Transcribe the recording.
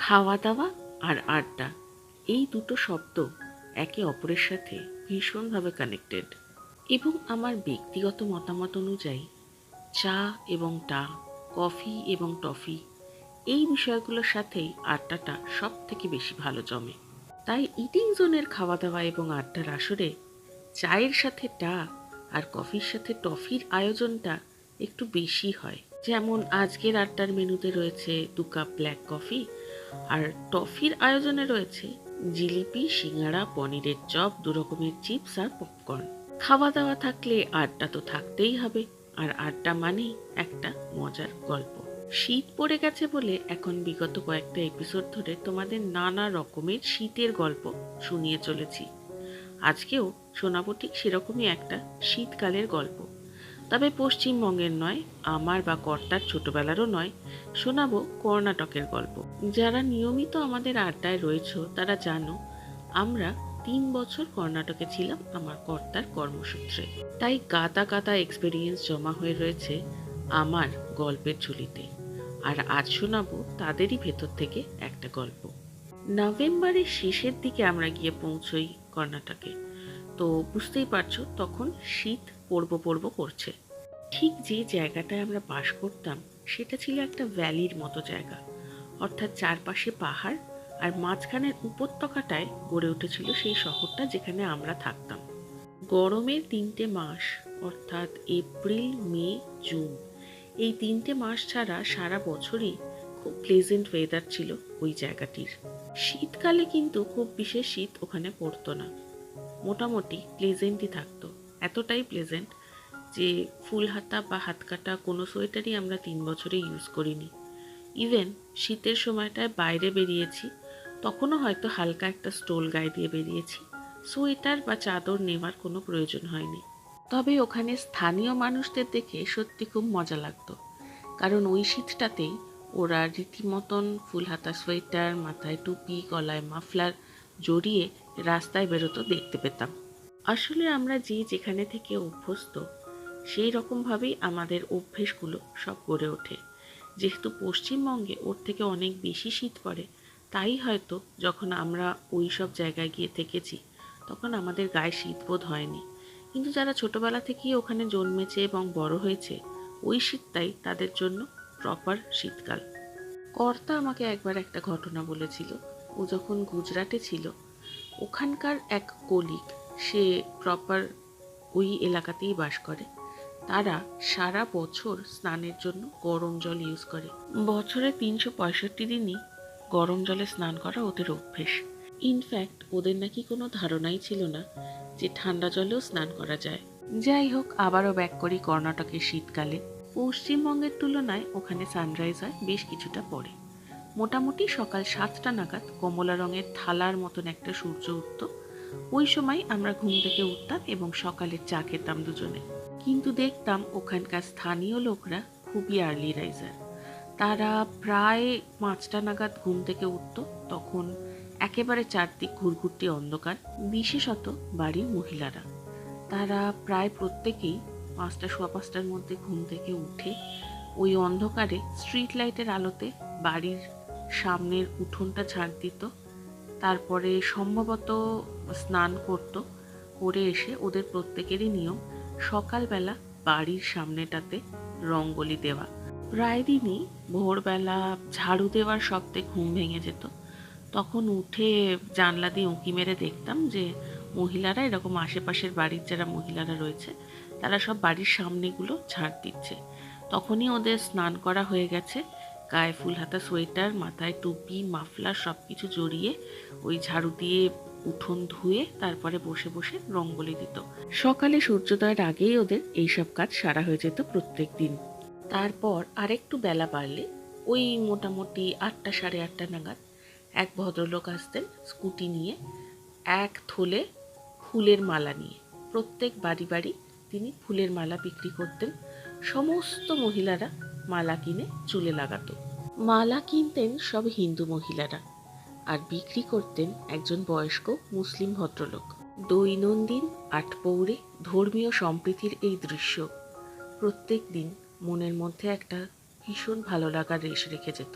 খাওয়া দাওয়া আর আড্ডা, এই দুটো শব্দ একে অপরের সাথে ভীষণভাবে কানেক্টেড এবং আমার ব্যক্তিগত মতামত অনুযায়ী, চা এবং টা, কফি এবং টফি, এই বিষয়গুলোর সাথেই আড্ডাটা সব থেকে বেশি ভালো জমে। তাই ইটিং জোনের খাওয়া দাওয়া এবং আড্ডার আসরে চায়ের সাথে টা আর কফির সাথে টফির আয়োজনটা একটু বেশি হয়। যেমন আজকের আড্ডার মেনুতে রয়েছে দু কাপ ব্ল্যাক কফি আর টফির আয়োজনে রয়েছে জিলিপি, সিঙ্গাড়া, পনিরের চপ, দু রকমের চিপস আর পপকর্ন। খাওয়া দাওয়া থাকলে আড্ডা তো থাকতেই হবে, আর আড্ডা মানেই একটা মজার গল্প। শীত পড়ে গেছে বলে এখন বিগত কয়েকটা এপিসোড ধরে তোমাদের নানা রকমের শীতের গল্প শুনিয়ে চলেছি। আজকেও শোনাবো ঠিক সেরকমই একটা শীতকালের গল্প। তবে পশ্চিমবঙ্গের নয়, আমার বা কর্তার ছোটবেলারও নয়, শোনাবো কর্ণাটকের গল্প। যারা নিয়মিত আমাদের আড্ডায় রয়েছ, তারা জানো, আমরা তিন বছর কর্ণাটকে ছিলাম আমার কর্তার কর্মসূত্রে। তাই গাদা গাদা এক্সপিরিয়েন্স জমা হয়ে রয়েছে আমার গল্পের ঝুলিতে। আর আজ শোনাবো তাদেরই ভেতর থেকে একটা গল্প। নভেম্বরের শেষের দিকে আমরা গিয়ে পৌঁছই কর্ণাটকে। তো বুঝতেই পারছ, তখন শীত পড়ব পড়ব করছে। ঠিক যে জায়গাটায় আমরা বাস করতাম, সেটা ছিল একটা ভ্যালির মতো জায়গা। অর্থাৎ চারপাশে পাহাড় আর মাঝখানের উপত্যকাটায় গড়ে উঠেছিল সেই শহরটা যেখানে আমরা থাকতাম। গরমের তিনটে মাস, অর্থাৎ এপ্রিল, মে, জুন, এই তিনটে মাস ছাড়া সারা বছরই খুব প্লেজেন্ট ওয়েদার ছিল ওই জায়গাটির। শীতকালে কিন্তু খুব বিশেষ শীত ওখানে পড়তো না। মোটামুটি প্লেজেন্টই থাকতো, এতটাই প্লেজেন্ট যে ফুল হাতা বা হাত কাটা কোনো সোয়েটারই আমরা তিন বছরে ইউজ করিনি। ইভেন শীতের সময়টায় বাইরে বেরিয়েছি, তখনও হয়তো হালকা একটা স্টোল গায়ে দিয়ে বেরিয়েছি। সোয়েটার বা চাদর নেওয়ার কোনো প্রয়োজন হয়নি। তবে ওখানে স্থানীয় মানুষদের দেখে সত্যি খুব মজা লাগতো। কারণ ওই শীতটাতেই ওরা রীতিমতন ফুল হাতা সোয়েটার, মাথায় টুপি, গলায় মাফলার জড়িয়ে রাস্তায় বেরোতো দেখতে পেতাম। আসলে আমরা যে যেখানে থেকে অভ্যস্ত, সেই রকমভাবেই আমাদের অভ্যেসগুলো সব গড়ে ওঠে। যেহেতু পশ্চিমবঙ্গে ওর থেকে অনেক বেশি শীত পড়ে, তাই হয়তো যখন আমরা ওই সব জায়গায় গিয়ে থেকেছি, তখন আমাদের গায়ে শীতবোধ হয়নি। কিন্তু যারা ছোটবেলা থেকেই ওখানে জন্মেছে এবং বড় হয়েছে, ওই শীতটাই তাদের জন্য প্রপার শীতকাল। কর্তা আমাকে একবার একটা ঘটনা বলেছিল। ও যখন গুজরাটে ছিল, ওখানকার এক কলিগ, সে প্রপার ওই এলাকাতেই বাস করে। তারা সারা বছর স্নানের জন্য গরম জল ইউজ করে। বছরে তিনশো পঁয়ষট্টি দিনই গরম জলে স্নান করা ওদের অভ্যেস। ইনফ্যাক্ট ওদের নাকি কোনো ধারণাই ছিল না যে ঠান্ডা জলেও স্নান করা যায়। যাই হোক, আবারও ব্যাক করি কর্ণাটকের শীতকালে। পশ্চিমবঙ্গের তুলনায় ওখানে সানরাইজ হয় বেশ কিছুটা পরে। মোটামুটি সকাল সাতটা নাগাদ কমলা রঙের থালার মতন একটা সূর্য উঠত। ওই সময় আমরা ঘুম থেকে উঠতাম এবং সকালের চা খেতাম দুজনে। কিন্তু দেখতাম ওখানকার স্থানীয় লোকরা খুবই আর্লি রাইজার তারা প্রায় পাঁচটা নাগাদ ঘুম থেকে উঠত, তখন একেবারে চারদিক ঘুরঘুরটি অন্ধকার, বিশেষত বাড়ির মহিলারা। তারা প্রায় প্রত্যেকেই পাঁচটা, সোয়া পাঁচটার মধ্যে ঘুম থেকে উঠে ওই অন্ধকারে স্ট্রিট লাইটের আলোতে বাড়ির সামনের উঠোনটা ঝাড় দিত। তারপরে সম্ভবত স্নান করত, করে এসে ওদের প্রত্যেকেরই নিয়ম সকালবেলা বাড়ির সামনেটাতে রঙ্গোলি দেওয়া। প্রায় দিনই ভোরবেলা ঝাড়ু দেওয়ার শব্দে ঘুম ভেঙে যেত। তখন উঠে জানলা দিয়ে উঁকি মেরে দেখতাম যে, মহিলারা এরকম আশেপাশের বাড়ির যারা মহিলারা রয়েছে, তারা সব বাড়ির সামনেগুলো ঝাড় দিচ্ছে। তখনই ওদের স্নান করা হয়ে গেছে। গায়ে ফুল হাতা সোয়েটার, মাথায় টুপি, মাফলার সব কিছু জড়িয়ে ওই ঝাড়ু দিয়ে উঠোন ধুয়ে তারপরে বসে বসে রঙ্গোলি দিত। সকালে সূর্যোদয়ের আগেই ওদের এইসব কাজ সারা হয়ে যেত প্রত্যেক দিন। তারপর আরেকটু বেলা বাড়লে ওই মোটামুটি আটটা সাড়ে আটটা নাগাদ এক ভদ্রলোক আসতেন স্কুটি নিয়ে এক থলে ফুলের মালা নিয়ে। প্রত্যেক বাড়ি বাড়ি তিনি ফুলের মালা বিক্রি করতেন। সমস্ত মহিলারা মালা কিনে চুলে লাগাতো। মালা কিনতেন সব হিন্দু মহিলারা আর বিক্রি করতেন একজন বয়স্ক মুসলিম ভদ্রলোক। দৈনন্দিন আটপৌরে ধর্মীয় সম্প্রীতির এই দৃশ্য প্রত্যেক দিন মনের মধ্যে একটা ভীষণ ভালো লাগার রেশ রেখে যেত।